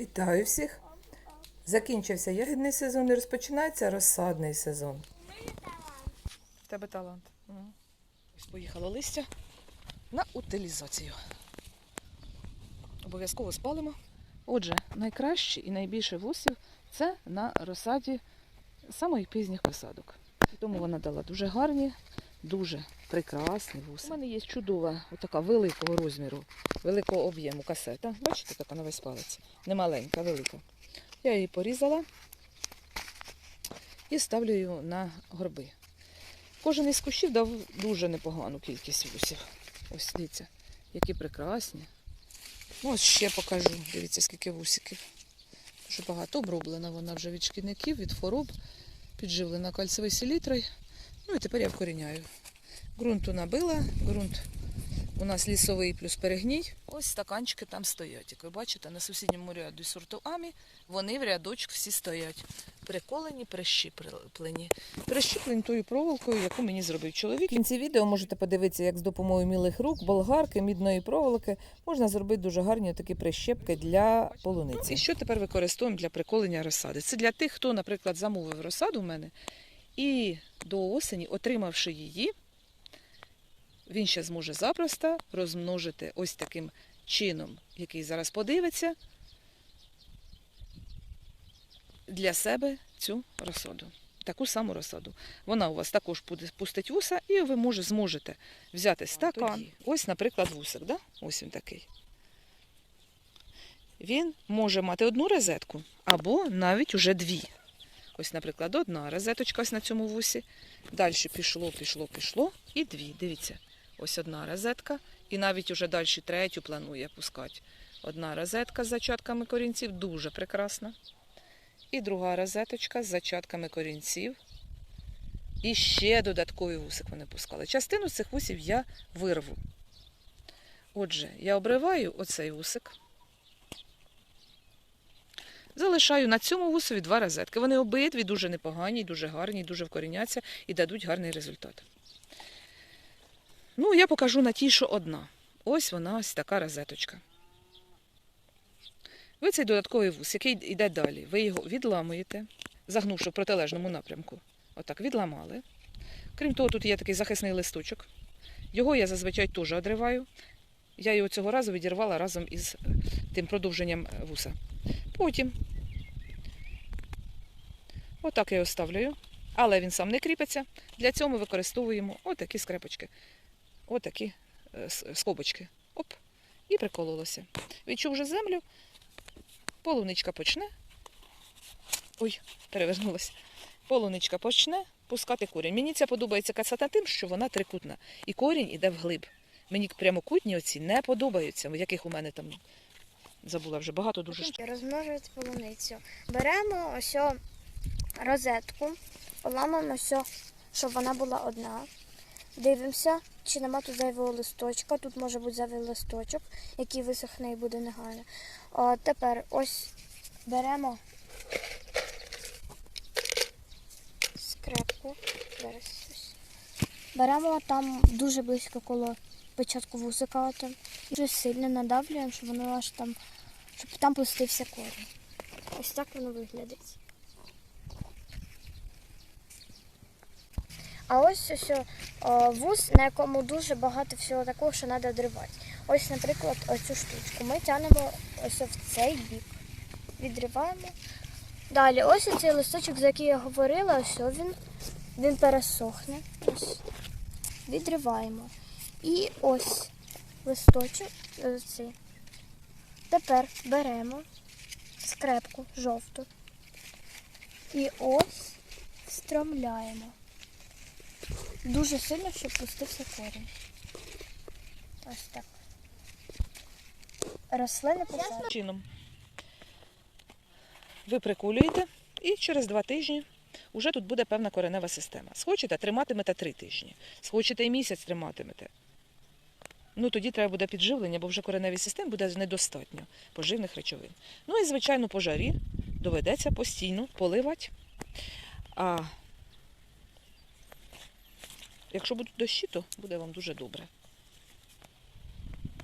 Вітаю всіх! Закінчився ягідний сезон і розпочинається розсадний сезон. В тебе талант. Ось поїхало листя на утилізацію. Обов'язково спалимо. Отже, найкраще і найбільше вусів це на розсаді самих пізніх посадок. Тому вона дала дуже гарні, дуже прекрасні вуси. У мене є чудова, отака великого розміру, великого об'єму касета. Бачите, така на весь палець. Не маленька, велика. Я її порізала і ставлю її на горби. Кожен із кущів дав дуже непогану кількість вусів. Ось дивіться, які прекрасні. Ну, ось ще покажу. Дивіться, скільки вусиків. Дуже багато оброблена вона вже від шкідників, від хвороб, підживлена кальцевою селітрою. Ну і тепер я вкоріняю. Ґрунту набила, ґрунт у нас лісовий плюс перегній. Ось стаканчики там стоять. Як ви бачите, на сусідньому ряду сорту Амі вони в рядочок всі стоять. Приколені, прищіплені. Прищіплені тою проволокою, яку мені зробив чоловік. В кінці відео можете подивитися, як з допомогою мілих рук, болгарки, мідної проволоки можна зробити дуже гарні такі прищепки для І полуниці. що тепер використовуємо для приколення розсади? Це для тих, хто, наприклад, замовив розсаду в мене і до осені, отримавши її, він ще зможе запросто розмножити ось таким чином, який зараз подивиться, для себе цю розсаду. Таку саму розсаду. Вона у вас також буде пустить вуса, і ви може, зможете взяти стакан. тоді. Ось, наприклад, вусик. Да? Ось він такий. Він може мати одну розетку або навіть уже дві. Ось, наприклад, одна розеточка ось на цьому вусі. Далі пішло, пішло, пішло. І дві. Дивіться, ось одна розетка. І навіть уже далі третю планує пускати. Одна розетка з зачатками корінців, дуже прекрасна. І друга розеточка з зачатками корінців. І ще додатковий вусик вони пускали. Частину цих вусів я вирву. Отже, я обриваю оцей вусик. Залишаю на цьому вусові два розетки. Вони обидві дуже непогані, дуже гарні, дуже вкоріняться і дадуть гарний результат. Ну, я покажу на тій, що одна. Ось вона, ось така розеточка. Ви цей додатковий вус, який йде далі, ви його відламуєте, загнувши в протилежному напрямку. Отак, відламали. Крім того, тут є такий захисний листочок. Його я зазвичай теж одриваю. Я його цього разу відірвала разом із е, тим продовженням е, вуса. Потім отак я його ставлю, але він сам не кріпиться. Для цього ми використовуємо отакі скрепочки, отакі е, скобочки. Оп, і прикололося. Відчув вже землю, полуничка почне. Ой, перевернулася. Полуничка почне пускати корінь. Мені ця подобається кацата тим, що вона трикутна. І корінь іде вглиб. Мені прямокутні оці не подобаються, яких у мене там забула вже багато дуже. штук. Розмножувати полуницю. Беремо ось розетку, ламаємо ось, щоб вона була одна. Дивимося, чи нема тут зайвого листочка. Тут може бути зайвий листочок, який висохне і буде негарно. О, тепер ось беремо скрепку. Беремо там дуже близько коло початку вусика. Дуже сильно надавлюємо, щоб воно аж там щоб там пустився корінь. Ось так воно виглядить. А ось ось о, вуз, на якому дуже багато всього такого, що треба дривати. Ось, наприклад, оцю штучку. Ми тягнемо ось в цей бік. Відриваємо. Далі, ось цей листочок, за який я говорила, ось він, він пересохне. Ось. Відриваємо. І ось листочок е. Тепер беремо скрепку жовту і ось встромляємо. Дуже сильно, щоб пустився корінь. Ось так. Рослини посадимо. чином. Ви прикулюєте і через два тижні вже тут буде певна коренева система. Схочете, триматимете три тижні. Схочете і місяць триматимете. Ну тоді треба буде підживлення, бо вже кореневій системі буде недостатньо поживних речовин. Ну і, звичайно, по жарі доведеться постійно поливати. А якщо будуть дощі, то буде вам дуже добре.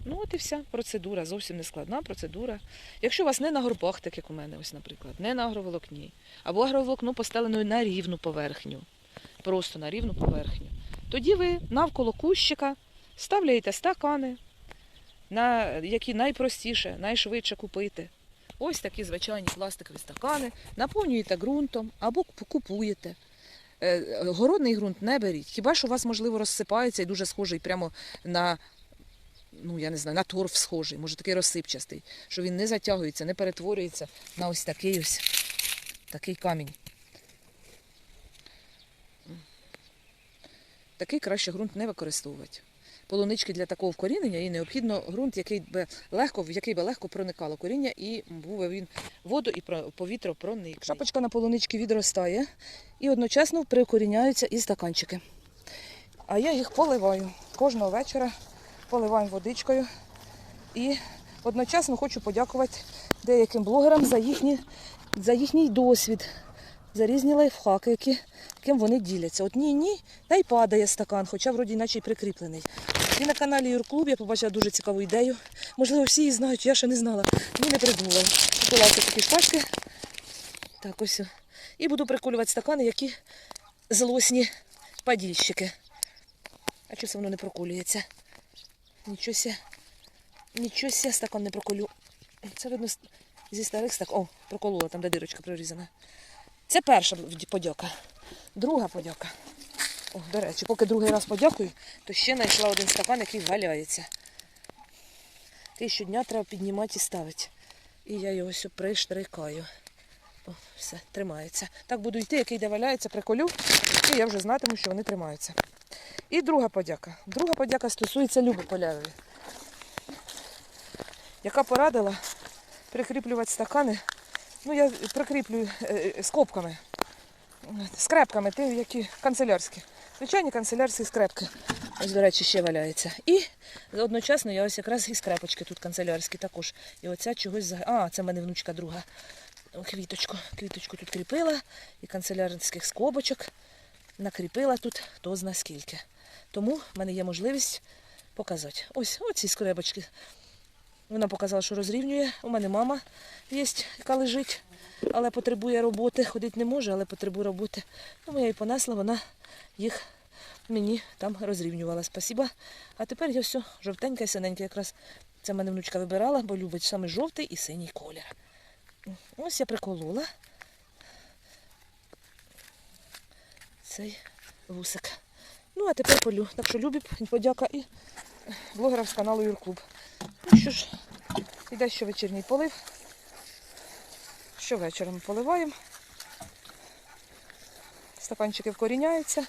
Ну от і вся процедура, зовсім не складна процедура. Якщо у вас не на горбах, так як у мене, ось, наприклад, не на агроволокні, або агроволокно постелене на рівну поверхню, просто на рівну поверхню, тоді ви навколо кущика ставляєте стакани, на які найпростіше, найшвидше купити. Ось такі звичайні пластикові стакани, наповнюєте ґрунтом або купуєте. Е, Городний ґрунт не беріть. Хіба що у вас, можливо, розсипається і дуже схожий прямо на, ну я не знаю, на торф схожий, може такий розсипчастий, що він не затягується, не перетворюється на ось такий ось такий камінь. Такий краще ґрунт не використовувати. Полунички для такого вкорінення їй необхідно ґрунт, який би легко, в який би легко проникало коріння, і був би він воду і повітря проник. Шапочка на полунички відростає і одночасно прикоріняються і стаканчики. А я їх поливаю кожного вечора, поливаю водичкою. І одночасно хочу подякувати деяким блогерам за, їхні, за їхній досвід, за різні лайфхаки, яким вони діляться. От ні, ні, та й падає стакан, хоча вроді наче й прикріплений. І на каналі Юрклуб я побачила дуже цікаву ідею. Можливо, всі її знають, я ще не знала. Ні, не придумала. Купила такі шпажки. Так, ось. І буду приколювати стакани, які злосні падільщики. А чого воно не проколюється? Нічого ся. Стакан не проколю. Це видно зі старих стак. О, проколола, там де дирочка прорізана. Це перша подяка. Друга подяка. О, до речі, поки другий раз подякую, то ще знайшла один стакан, який валяється. Який щодня треба піднімати і ставити. І я його все приштрикаю. О, все, тримається. Так буду йти, який де валяється, приколю, і я вже знатиму, що вони тримаються. І друга подяка. Друга подяка стосується Люби Полявої, яка порадила прикріплювати стакани. Ну, я прикріплюю е, е, скобками, скрепками, ті, які канцелярські. Звичайні канцелярські скрепки. Ось, до речі, ще валяється. І одночасно я ось якраз і скрепочки тут канцелярські також. І оця чогось. А, це в мене внучка друга. Квіточку. Квіточку тут кріпила і канцелярських скобочок накріпила тут хто зна скільки. Тому в мене є можливість показати. Ось оці скребочки. Вона показала, що розрівнює. У мене мама є, яка лежить, але потребує роботи. Ходити не може, але потребує роботи. Тому я її понесла, вона їх мені там розрівнювала. Спасіба. А тепер я все жовтеньке і синеньке. Якраз це мене внучка вибирала, бо любить саме жовтий і синій колір. Ось я приколола цей вусик. Ну, а тепер полю. Так що любі, подяка і блогерам з каналу Юрклуб. Ну що ж, іде щовечірній полив. Щовечора ми поливаємо. Стаканчики вкоріняються.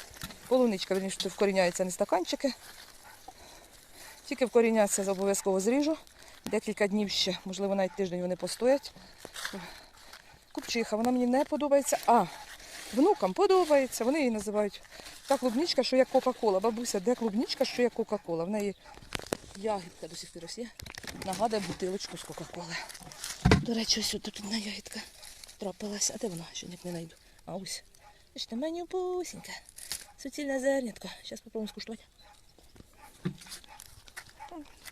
Полуничка, верніше, вкоріняються не стаканчики. Тільки вкоріняться, обов'язково зріжу. Декілька днів ще, можливо, навіть тиждень вони постоять. Купчиха, вона мені не подобається. А, внукам подобається. Вони її називають та клубничка, що як Кока-Кола. Бабуся, де клубничка, що як Кока-Кола. В неї ягідка до сих пір є. Нагадує бутилочку з Кока-Коли. До речі, ось тут одна ягідка трапилась. А де вона? Ще ніяк не знайду. А ось. Бачите, манюпусінька. Суцільне зернятко. Зараз спробуємо скуштувати.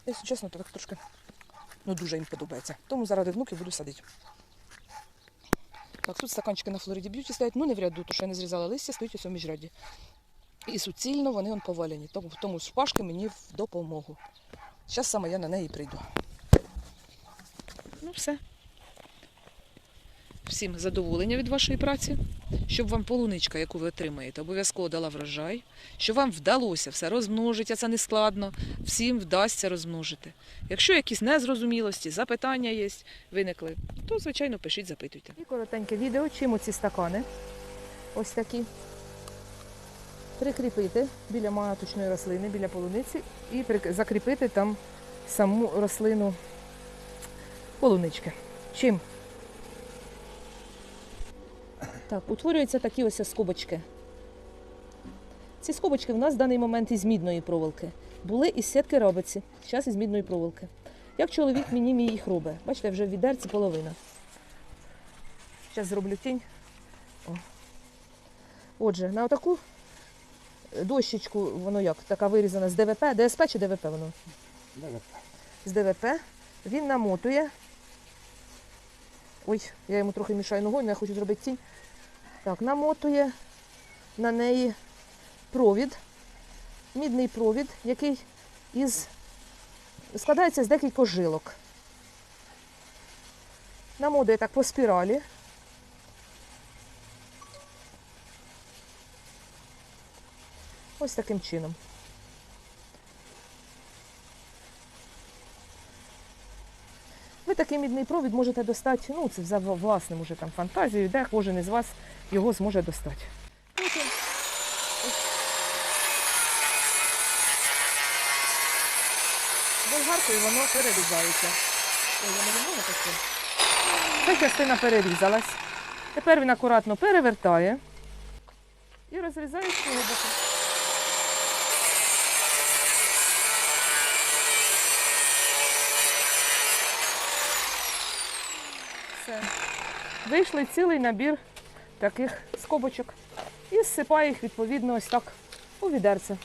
Якщо чесно, то так трошки ну, дуже їм подобається. Тому заради внуків буду садити. Так, тут стаканчики на Флориді Б'юті стоять, ну не в ряду, тому що я не зрізала листя, стоять у міжряді. І суцільно вони он повалені. Тому, тому шпажки мені в допомогу. Зараз саме я на неї прийду. Ну все. Всім задоволення від вашої праці, щоб вам полуничка, яку ви отримаєте, обов'язково дала врожай, щоб вам вдалося все розмножити, а це не складно, всім вдасться розмножити. Якщо якісь незрозумілості, запитання є, виникли, то, звичайно, пишіть, запитуйте. І коротеньке відео, чим оці стакани, ось такі, прикріпити біля маточної рослини, біля полуниці і закріпити там саму рослину полунички. Чим? Так, утворюються такі ось скобочки. Ці скобочки в нас в даний момент із мідної проволоки. Були із сітки робиці, зараз із мідної проволоки. Як чоловік мені мій їх робить. Бачите, вже в відерці половина. Зараз зроблю тінь. О. Отже, на отаку дощечку, воно як, така вирізана з ДВП, ДСП чи ДВП воно? ДВП. з ДВП. Він намотує. Ой, я йому трохи мішаю ногою, але я хочу зробити тінь. Так, намотує на неї провід, мідний провід, який із складається з декількох жилок. Намотує так по спіралі. Ось таким чином. Ви такий мідний провід можете достати, ну це за власним уже там фантазією, де кожен із вас його зможе достати. Болгаркою воно перерізається. Ой, я не можу таке. Ця частина перерізалась. Тепер він акуратно перевертає і розрізає з цього боку. Все. Вийшли цілий набір таких скобочок і зсипаю їх відповідно ось так у відерце.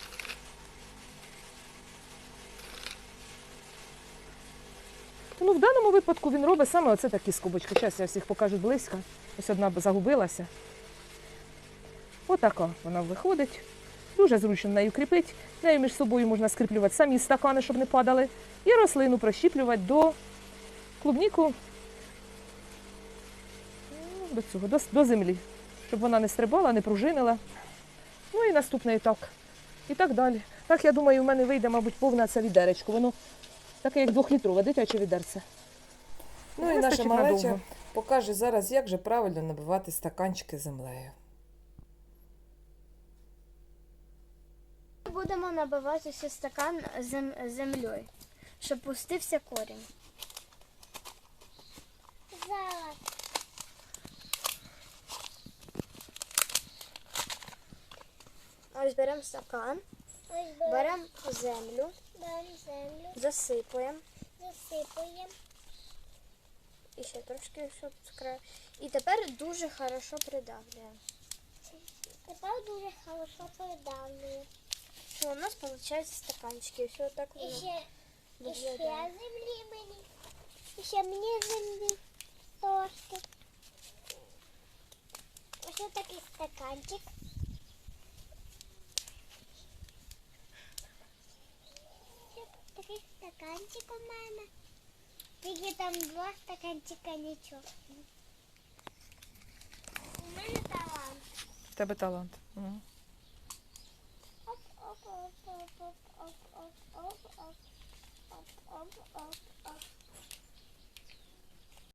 Ну, в даному випадку він робить саме оце такі скобочки. Зараз я всіх покажу близько. Ось одна загубилася. Отака вона виходить. Дуже зручно нею кріпить. Нею між собою можна скріплювати самі стакани, щоб не падали. І рослину прищіплювати до клубніку до цього, до, до землі, щоб вона не стрибала, не пружинила. Ну і наступний етап. І так далі. Так, я думаю, у мене вийде, мабуть, повне це відеречко. Воно таке, як двохлітрове, дитяче відерце. Ну і наша малеча надовго. покаже зараз, як же правильно набивати стаканчики землею. Будемо набивати ще стакан зем... землею, щоб пустився корінь. Зараз. Ось беремо стакан, беремо землю, Беремо землю, засипуємо засипуємо. і ще трошки, щоб з краю. І тепер дуже хорошо придавлюємо. Тепер дуже хорошо придавлюємо. Що у нас виходить стаканчики. Все так І воно ще, і ще виглядає. землі мені. І ще мені землі трошки. Ось такий стаканчик. Тільки там два стаканчика нічого. У мене талант. В тебе талант. Мгм. Оп, оп, оп, оп, оп, оп, оп, оп, оп, оп, оп, оп, оп.